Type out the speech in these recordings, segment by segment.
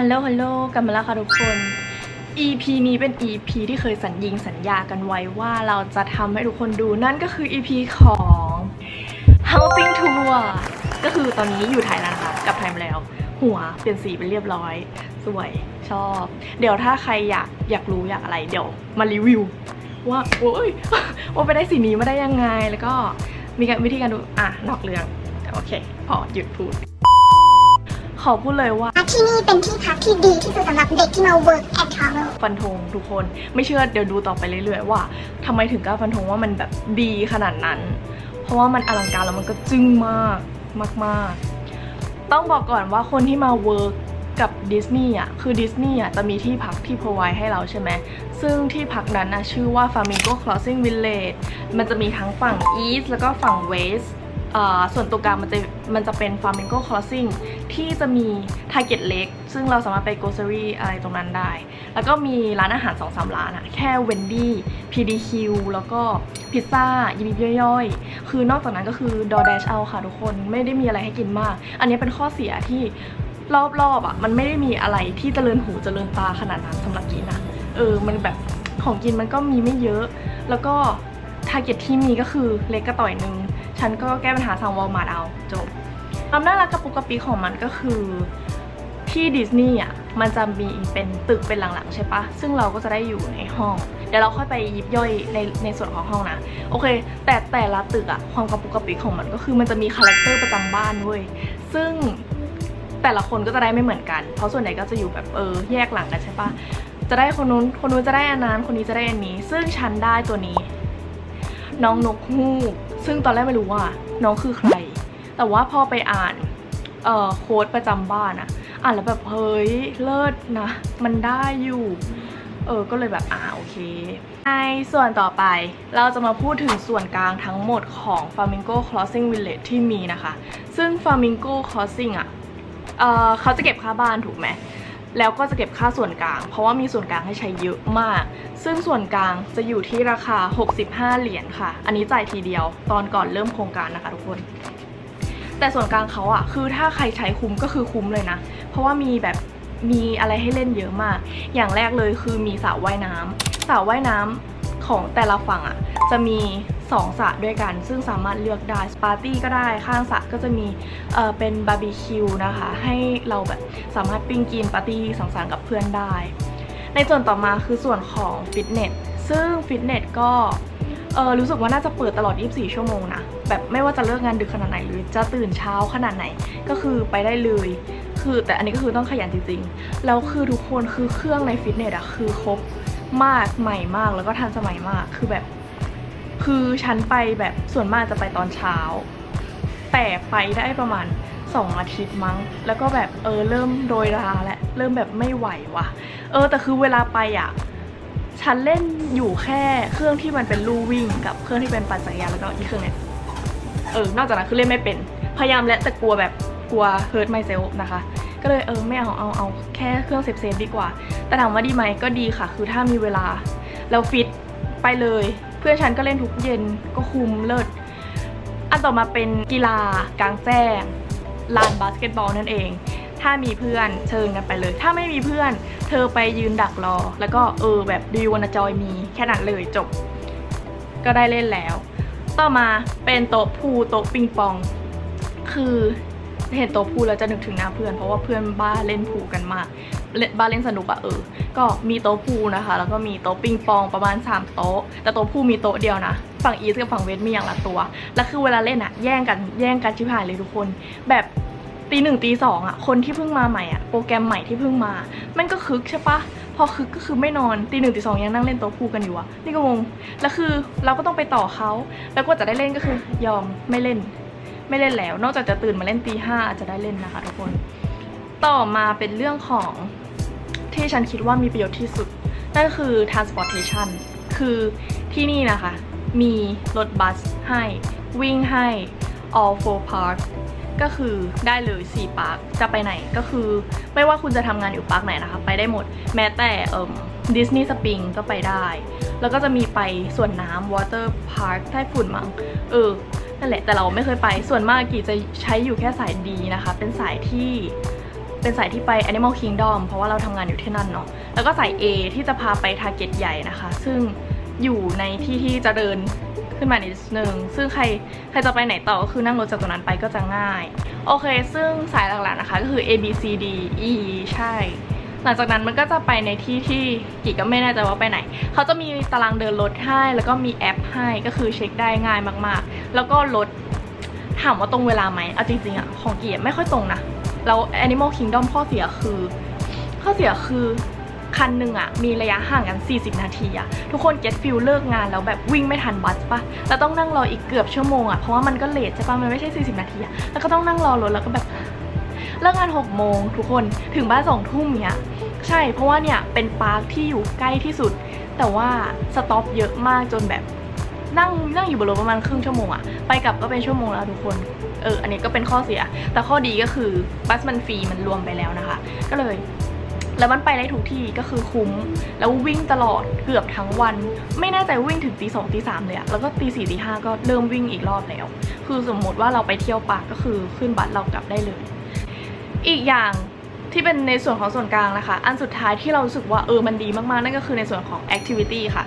ฮัลโหล ฮัลโหล กลับมาแล้วค่ะทุกคน EP นี้เป็น EP ที่เคยสัญญิงสัญญากันไว้ว่าเราจะทำให้ทุกคนดูนั่นก็คือ EP ของ Housing Tour ก็คือตอนนี้อยู่ไทยแล้วนะคะกลับไทยมาแล้ว หัวเปลี่ยนสีเป็นเรียบร้อย สวยชอบ เดี๋ยวถ้าใครอยากอยากรู้อยากอะไร เดี๋ยวมารีวิว ว่าโอ้ยว่าไปได้สีนี้มาได้ยังไง แล้วก็มีการวิธีการดูอะนอกเรื่องโอเค พอหยุดพูด ขอพูดเลยว่า ที่นี่เป็นที่พักที่ดีที่สุดสำหรับเด็กที่มา work and travel ฟันธงทุกคนไม่เชื่อเดี๋ยวดูต่อไปเรื่อยๆว่าทำไมถึงกล้าฟันธงว่ามันแบบดีขนาดนั้น เพราะว่ามันอลังการแล้วมันก็จึ้งมากมาก ๆ ต้องบอกก่อนว่าคนที่มาเวิร์กกับดิสนีย์อะคือดิสนีย์อะจะมีที่พักที่ provide ให้เราใช่ไหม ซึ่งที่พักนั้นนะชื่อว่า Flamingo Crossing Village มันจะมีทั้งฝั่ง East แล้วก็ฝั่ง West อ่า ส่วนตัวกลางมันจะมันจะเป็น Flamingo Crossing ที่จะมี Target เล็ก ซึ่งเราสามารถไป grocery อะไรตรงนั้นได้ แล้วก็มีร้านอาหาร 2-3 ร้านอะแค่เวนดี้ PDQ แล้วก็พิซซ่ายิบย่อยๆ คือนอกจากนั้นก็คือ DoorDash เอาค่ะทุกคนไม่ได้มีอะไรให้กินมาก อันนี้เป็นข้อเสียที่รอบๆอะมันไม่ได้มีอะไรที่เจริญหูเจริญตาขนาดนั้นสำหรับกินนะเออมันแบบของกินมันก็มีไม่เยอะ แล้วก็ทาร์เก็ตที่มีก็คือเล็กกระต่อยหนึ่ง ฉันก็แก้ปัญหาสั่งวอลมาร์ทเอาจบความน่ารักกระปุกกระปิของมันก็คือที่ดิสนีย์อะมันจะมีเป็นตึกเป็นหลังๆใช่ปะซึ่งเราก็จะได้อยู่ในห้อง เดี๋ยวเราค่อยไปยิบย่อยในในส่วนของห้องนะโอเค แต่แต่ละตึกอะความกระปุกกระปิของมันก็คือมันจะมีคาแรคเตอร์ประจำบ้านเว้ยซึ่งแต่ละคนก็จะได้ไม่เหมือนกัน เพราะส่วนใหญ่ก็จะอยู่แบบเออแยกหลังกันใช่ปะจะได้คนนู้นคนนู้นจะได้อันนั้นคนนี้จะได้อันนี้ ซึ่งฉันได้ตัวนี้ น้องนกฮูก ซึ่งตอนแรกไม่รู้ว่าน้องคือใคร แต่ว่าพอไปอ่านเอ่อโค้ดประจำบ้านอะอ่านแล้วแบบเฮ้ยเลิศนะ มันได้อยู่เออก็เลยแบบอ่าโอเคในส่วนต่อไปเราจะมาพูดถึงส่วนกลางทั้งหมดของ Flamingo Crossing Village ที่มีนะคะ ซึ่ง Flamingo Crossing อะเอ่อเขาจะเก็บค่าบ้านถูกไหม แล้วก็จะเก็บค่าส่วนกลาง เพราะว่ามีส่วนกลางให้ใช้เยอะมาก ซึ่งส่วนกลางจะอยู่ที่ราคา 65 เหรียญค่ะ อันนี้จ่ายทีเดียว ตอนก่อนเริ่มโครงการนะคะทุกคนแต่ส่วนกลางเขาอะคือถ้าใครใช้คุ้มก็คือคุ้มเลยนะ เพราะว่ามีแบบมีอะไรให้เล่นเยอะมาก อย่างแรกเลยคือมีสระว่ายน้ำสระว่ายน้ำของแต่ละฝั่งอะจะมี สองสระด้วยกัน ซึ่งสามารถเลือกได้ปาร์ตี้ก็ได้ข้างสระก็จะมีเออเป็นบาร์บีคิวนะคะ ให้เราแบบสามารถปิ้งกินปาร์ตี้สังสรรค์กับเพื่อนได้ ในส่วนต่อมาคือส่วนของฟิตเนสซึ่งฟิตเนสก็เออรู้สึกว่าน่าจะเปิดตลอด 24 ชั่วโมงนะ แบบไม่ว่าจะเลิกงานดึกขนาดไหน หรือจะตื่นเช้าขนาดไหน ก็คือไปได้เลย คือแต่อันนี้ก็คือต้องขยันจริงๆ แล้วคือทุกคนคือเครื่องในฟิตเนสอะคือครบมากใหม่มากแล้วก็ทันสมัยมาก คือแบบ คือฉันไปแบบส่วนมากจะไปตอนเช้า แต่ไปได้ประมาณ2อาทิตย์มั้ง แล้วก็แบบเออเริ่มโดยราและเริ่มแบบไม่ไหวว่ะ เออแต่คือเวลาไปอะฉันเล่นอยู่แค่เครื่องที่มันเป็นลู่วิ่งกับเครื่องที่เป็นปั่นจักรยานแล้วก็อีกเครื่องเนี้ยเออนอกจากนั้นคือเล่นไม่เป็น พยายามและแต่กลัวแบบกลัว hurt myself นะคะ ก็เลยเออไม่เอาเอาเอาแค่เครื่องเซฟเซฟดีกว่า แต่ถามว่าดีไหมก็ดีค่ะ คือถ้ามีเวลาแล้วฟิตไปเลย เพื่อนฉันก็เล่นทุกเย็นก็คุมเลิศ อันต่อมาเป็นกีฬากลางแจ้งลานบาสเกตบอลนั่นเอง ถ้ามีเพื่อนเชิญกันไปเลย ถ้าไม่มีเพื่อน เธอไปยืนดักรอ แล้วก็เออแบบดีวันจอยมีแค่นั้นเลยจบ ก็ได้เล่นแล้ว ต่อมาเป็นโต๊ะพูโต๊ะปิงปอง คือเห็นโต๊ะพูแล้วจะนึกถึงหน้าเพื่อน เพราะว่าเพื่อนบ้าเล่นพูกันมาก เล่นบ้าเล่นสนุกอะเออ ก็มีโต๊ะพูนะคะ แล้วก็มีโต๊ะปิงปองประมาณ 3 โต๊ะ แต่โต๊ะพูมีโต๊ะเดียวนะ ฝั่งอีสกับฝั่งเวสมีอย่างละตัว แล้วคือเวลาเล่นอะแย่งกันแย่งกันชิบหายเลยทุกคน แบบตีหนึ่งตีสองอะคนที่เพิ่งมาใหม่อะโปรแกรมใหม่ที่เพิ่งมา มันก็คึกใช่ปะพอคึกก็คือไม่นอนตีหนึ่งตีสองยังนั่งเล่นโต๊ะพูกันอยู่อะนี่ก็งงแล้วคือเราก็ต้องไปต่อเขาแล้วก็จะได้เล่นก็คือยอมไม่เล่น ไม่เล่นแล้ว นอกจากจะตื่นมาเล่นตีห้าจะได้เล่นนะคะทุกคน ต่อมาเป็นเรื่องของ ที่ฉันคิดว่ามีประโยชน์ที่สุด นั่นคือ transportation คือที่นี่นะคะ มีรถบัสให้ วิ่งให้ all four park ก็คือได้เลย 4 ปาร์ค จะไปไหนก็คือ ไม่ว่าคุณจะทำงานอยู่ปาร์คไหนนะคะ ไปได้หมด แม้แต่ดิสนีย์สปริงก็ไปได้ แล้วก็จะมีไปส่วนน้ำ water park ใต้ฝุ่นมั้งเออ นั่นแหละ แต่เราไม่เคยไป ส่วนมากกี่จะใช้อยู่แค่สายดีนะคะ เป็นสายที่ เป็นสายที่ไป Animal Kingdom เพราะว่าเราทำงานอยู่ที่นั่นเนาะ แล้วก็สาย A ที่จะพาไปทาร์เก็ตใหญ่นะคะ ซึ่งอยู่ในที่ที่จะเดินขึ้นมานิดนึง ซึ่งใครใครจะไปไหนต่อก็คือนั่งรถจากตรงนั้นไปก็จะง่าย โอเค ซึ่งสายหลักๆนะคะก็คือ A B C D E ใช่ หลังจากนั้นมันก็จะไปในที่ที่กิก็ไม่แน่ใจว่าไปไหน เขาจะมีตารางเดินรถให้ แล้วก็มีแอปให้ ก็คือเช็คได้ง่ายมากๆ แล้วก็รถถามว่าตรงเวลาไหมเอาจริงๆอะของกีอะไม่ค่อยตรงนะ แล้ว Animal Kingdom ข้อเสียคือ ข้อเสียคือคันหนึ่งอะมีระยะห่างกัน 40 นาทีอะทุกคน get feel เลิกงานแล้วแบบวิ่งไม่ทันบัสปะแล้วต้องนั่งรออีกเกือบชั่วโมงอะเพราะว่ามันก็เลทใช่ปะมันไม่ใช่ 40 นาทีอะแล้วก็ต้องนั่งรอรถแล้วก็แบบเลิกงาน 6 โมงทุกคนถึงบ้าน2ทุ่มเนี้ยใช่เพราะว่าเนี่ยเป็นปาร์คที่อยู่ใกล้ที่สุด แต่ว่าสต็อปเยอะมากจนแบบนั่งนั่งอยู่บนรถประมาณครึ่งชั่วโมงอะไปกลับก็เป็นชั่วโมงแล้วทุกคน เอออันนี้ก็เป็นข้อเสีย แต่ข้อดีก็คือบัสมันฟรีมันรวมไปแล้วนะคะ ก็เลย แล้วมันไปได้ทุกที่ก็คือคุ้ม แล้ววิ่งตลอดเกือบทั้งวัน ไม่แน่ใจวิ่งถึงตีสองตีสามเลยอะแล้วก็ตีสี่ตีห้าก็เริ่มวิ่งอีกรอบแล้ว คือสมมติว่าเราไปเที่ยวปากก็คือขึ้นบัสเรากลับได้เลย อีกอย่างที่เป็นในส่วนของส่วนกลางนะคะ อันสุดท้ายที่เรารู้สึกว่าเออมันดีมากๆ นั่นก็คือในส่วนของ activity ค่ะ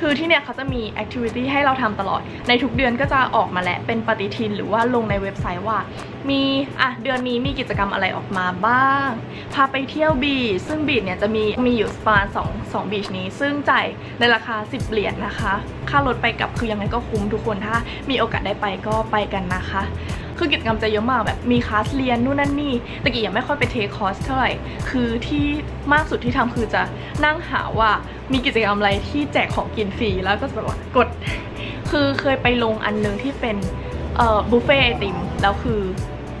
คือที่เนี่ยเขาจะมี activity ให้เราทำตลอด ในทุกเดือนก็จะออกมาแหละเป็นปฏิทินหรือว่าลงในเว็บไซต์ว่า มีอะเดือนนี้มีกิจกรรมอะไรออกมาบ้าง พาไปเที่ยวบีชซึ่งบีชเนี่ยจะมีมีอยู่ประมาณ2 2บีชนี้ ซึ่งจ่ายในราคา 10 เหรียญนะคะ ค่ารถไปกลับคือยังไงก็คุ้มทุกคนถ้ามีโอกาสได้ไปก็ไปกันนะคะ คือกิจกรรมจะเยอะมากแบบมีคลาสเรียนนู่นนั่นนี่แต่กี้ยังไม่ค่อยไปเทคคอร์สเท่าไหร่ คือที่มากสุดที่ทำคือจะนั่งหาว่ามีกิจกรรมอะไรที่แจกของกินฟรีแล้วก็จะแบบว่ากด คือเคยไปลงอันหนึงที่เป็นเอ่อบุฟเฟ่ไอติมแล้วคือ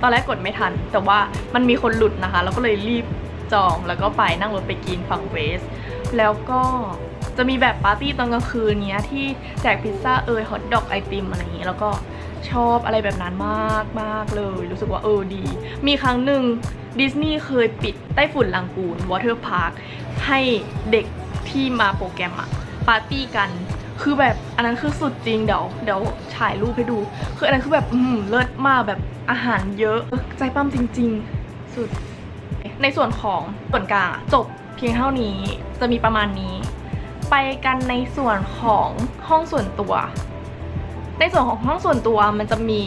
ตอนแรกกดไม่ทัน แต่ว่ามันมีคนหลุดนะคะ แล้วก็เลยรีบจองแล้วก็ไปนั่งรถไปกินฝั่งเวส แล้วก็จะมีแบบปาร์ตี้ตอนกลางคืนเนี้ยที่แจกพิซซ่าเอยฮอทดอกไอติมอะไรอย่างงี้แล้วก็ ชอบอะไรแบบนั้นมากมากเลย รู้สึกว่าเออดี มีครั้งหนึ่งดิสนีย์เคยปิดไต้ฝุ่นลังกูนวอเตอร์พาร์คให้เด็กที่มาโปรแกรมอะปาร์ตี้กัน คือแบบอันนั้นคือสุดจริงเดี๋ยวเดี๋ยวถ่ายรูปให้ดู คืออันนั้นคือแบบอืมเลิศมากแบบอาหารเยอะ ใจปั้มจริง ๆ สุด ในส่วนของส่วนกลางจบเพียงเท่านี้จะมีประมาณนี้ ไปกันในส่วนของห้องส่วนตัว ในส่วนของห้องส่วนตัวมันจะมี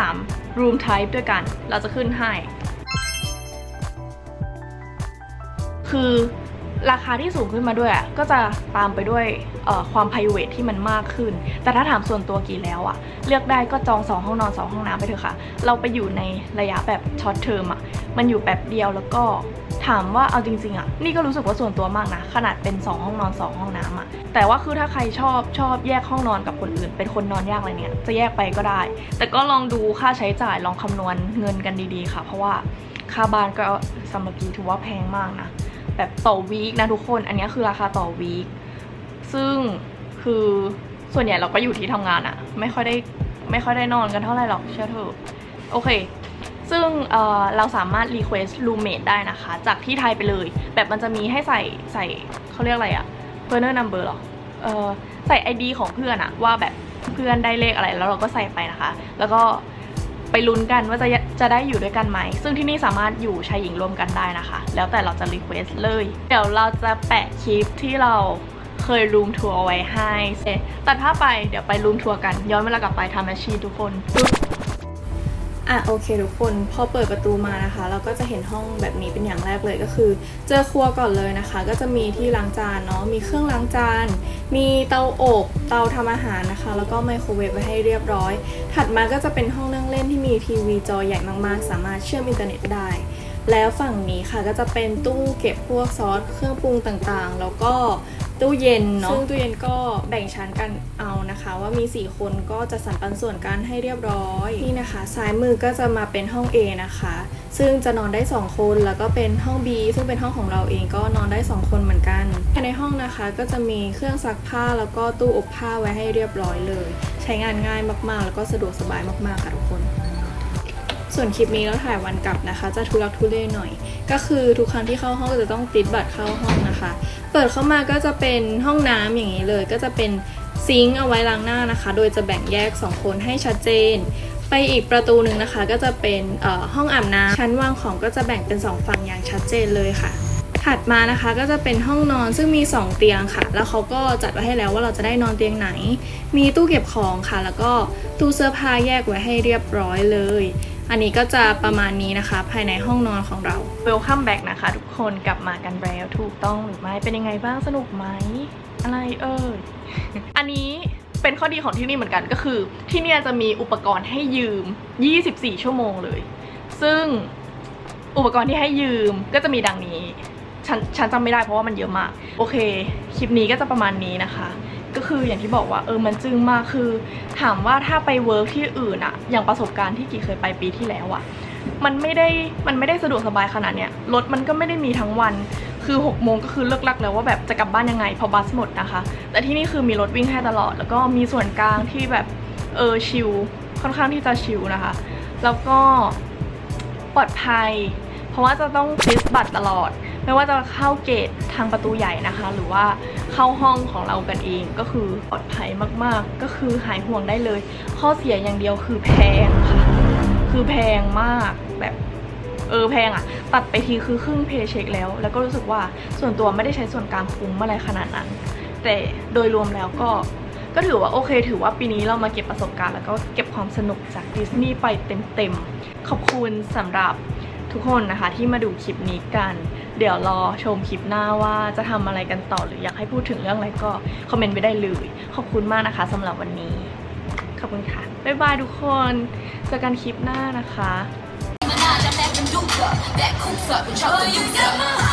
3 room type ด้วยกัน เราจะขึ้นให้ คือราคาที่สูงขึ้นมาด้วยอะก็จะตามไปด้วย ความ p r i v a t ที่มันมากขึ้น แต่ถ้าถามส่วนตัวกี่แล้วอะเลือกได้ก็จอง 2 ห้องนอน 2 ห้องน้ำไปเถอะค่ะ เราไปอยู่ในระยะแบบช็อตเทอมอะมันอยู่แบบเดียวแล้วก็ถามว่าเอาจริงๆอะนี่ก็รู้สึกว่าส่วนตัวมากนะ ขนาดเป็น 2 ห้องนอน 2 ห้องน้ำอะแต่ว่าคือถ้าใครชอบชอบแยกห้องนอนกับคนอื่น เป็นคนนอนยากอะไรเนี่ยจะแยกไปก็ได้ แต่ก็ลองดูค่าใช้จ่ายลองคำนวณเงินกันดีๆ ค่ะ เพราะว่าค่าบ้านก็สำหรับกีถือว่าแพงมากนะแบบต่อวีคนะทุกคน อันนี้คือราคาต่อวีค ซึ่งคือส่วนใหญ่เราก็อยู่ที่ทำงานอะไม่ค่อยได้ไม่ค่อยได้นอนกันเท่าไหร่หรอกเชื่อเถอะโอเค ซึ่งเเราสามารถ request roommate ได้นะคะ จากที่ไทยไปเลย แบบมันจะมีให้ใส่ใส่เขาเรียกอะไรอะ burner number หรอเออใส่ ID ของเพื่อนอะว่าแบบเพื่อนได้เลขอะไรแล้วเราก็ใส่ไปนะคะ แล้วก็ไปลุ้นกันว่าจะจะได้อยู่ด้วยกันไหม ซึ่งที่นี่สามารถอยู่ชายหญิงรวมกันได้นะคะ แล้วแต่เราจะรีเควสเลย เดี๋ยวเราจะแปะคลิปที่เรา เคยรูมทัวร์เอาไว้ให้เสร็จตัดภาพไปเดี๋ยวไปรูมทัวร์กัน ย้อนเวลากลับไปทำอาชีพทุกคนอะโอเคทุกคนพอเปิดประตูมานะคะ เราก็จะเห็นห้องแบบนี้เป็นอย่างแรกเลยก็คือ เจอครัวก่อนเลยนะคะ ก็จะมีที่ล้างจานเนาะมีเครื่องล้างจาน มีเตาอบเตาทำอาหารนะคะ แล้วก็ไมโครเวฟไว้ให้เรียบร้อย ถัดมาก็จะเป็นห้องนั่งเล่นที่มีทีวีจอใหญ่มากๆ สามารถเชื่อมอินเทอร์เน็ตได้ แล้วฝั่งนี้ค่ะก็จะเป็นตู้เก็บพวกซอสเครื่องปรุงต่างๆ แล้วก็ ตู้เย็นเนาะซึ่งตู้เย็นก็แบ่งชั้นกันเอานะคะ ว่ามี 4 คนก็จะสรรปันส่วนกันให้เรียบร้อย นี่นะคะ ซ้ายมือก็จะมาเป็นห้อง A นะคะ ซึ่งจะนอนได้ 2 คนแล้วก็เป็นห้อง B ซึ่งเป็นห้องของเราเองก็นอนได้ 2 คนเหมือนกันภายในห้องนะคะก็จะมีเครื่องซักผ้าแล้วก็ตู้อบผ้าไว้ให้เรียบร้อยเลย ใช้งานง่ายมากๆ แล้วก็สะดวกสบายมากๆค่ะทุกคน ส่วนคลิปนี้เราถ่ายวันกลับนะคะ จะทุลักทุเลหน่อย ก็คือทุกครั้งที่เข้าห้องจะต้องติดบัตรเข้าห้องนะคะ เปิดเข้ามาก็จะเป็นห้องน้ำอย่างนี้เลย ก็จะเป็นซิงค์เอาไว้ล้างหน้านะคะ โดยจะแบ่งแยก 2 คนให้ชัดเจน ไปอีกประตูหนึ่งนะคะ ก็จะเป็นห้องอาบน้ำชั้นวางของก็จะแบ่งเป็น 2 ฝั่งอย่างชัดเจนเลยค่ะถัดมานะคะก็จะเป็นห้องนอนซึ่งมี 2 เตียงค่ะ แล้วเขาก็จัดไว้ให้แล้วว่าเราจะได้นอนเตียงไหน มีตู้เก็บของค่ะ แล้วก็ตู้เสื้อผ้าแยกไว้ให้เรียบร้อยเลย อันนี้ก็จะประมาณนี้นะคะ ภายในห้องนอนของเรา Welcome back นะคะ ทุกคนกลับมากันแล้วถูกต้องหรือไม่เป็นยังไงบ้างสนุกไหม อะไรเอ่ย อันนี้เป็นข้อดีของที่นี่เหมือนกันก็คือ ที่เนี่ยจะมีอุปกรณ์ให้ยืม 24 ชั่วโมงเลย ซึ่งอุปกรณ์ที่ให้ยืมก็จะมีดังนี้ ฉันฉันจำไม่ได้เพราะว่ามันเยอะมาก โอเค คลิปนี้ก็จะประมาณนี้นะคะ ก็คืออย่างที่บอกว่าเออมันจึงมากคือ ถามว่าถ้าไปเวิร์กที่อื่นอะอย่างประสบการณ์ที่กี่เคยไปปีที่แล้วอะมันไม่ได้มันไม่ได้สะดวกสบายขนาดเนี้ยรถมันก็ไม่ได้มีทั้งวัน คือ6กโมงก็คือเลิกลักแล้วว่าแบบจะกลับบ้านยังไงพอบัสหมดนะคะ แต่ที่นี่คือมีรถวิ่งให้ตลอด แล้วก็มีส่วนกลางที่แบบเออชิลค่อนข้างที่จะชิลนะคะ แล้วก็ปลอดภัย เพราะว่าจะต้องฟิสบัตรตลอด ไม่ว่าจะเข้าเกตทางประตูใหญ่นะคะ หรือว่าเข้าห้องของเรากันเองก็คือปลอดภัยมากๆ ก็คือหายห่วงได้เลย ข้อเสียอย่างเดียวคือแพงค่ะ คือแพงมากแบบเออแพงอะตัดไปทีคือครึ่งเพย์เช็คแล้ว แล้วก็รู้สึกว่าส่วนตัวไม่ได้ใช้ส่วนกลางคุ้มอะไรขนาดนั้น แต่โดยรวมแล้วก็ก็ถือว่าโอเค ถือว่าปีนี้เรามาเก็บประสบการณ์ แล้วก็เก็บความสนุกจากดิสนีย์ไปเต็มๆ ขอบคุณสำหรับทุกคนนะคะที่มาดูคลิปนี้กัน เดี๋ยวรอชมคลิปหน้าว่าจะทำอะไรกันต่อหรืออยากให้พูดถึงเรื่องอะไรก็คอมเมนต์ไปได้เลย ขอบคุณมากนะคะสำหรับวันนี้ ขอบคุณค่ะ บ๊ายบายทุกคนเจอกันคลิปหน้านะคะ Menage a Mecca Duca, that coops up and chop the dudes up.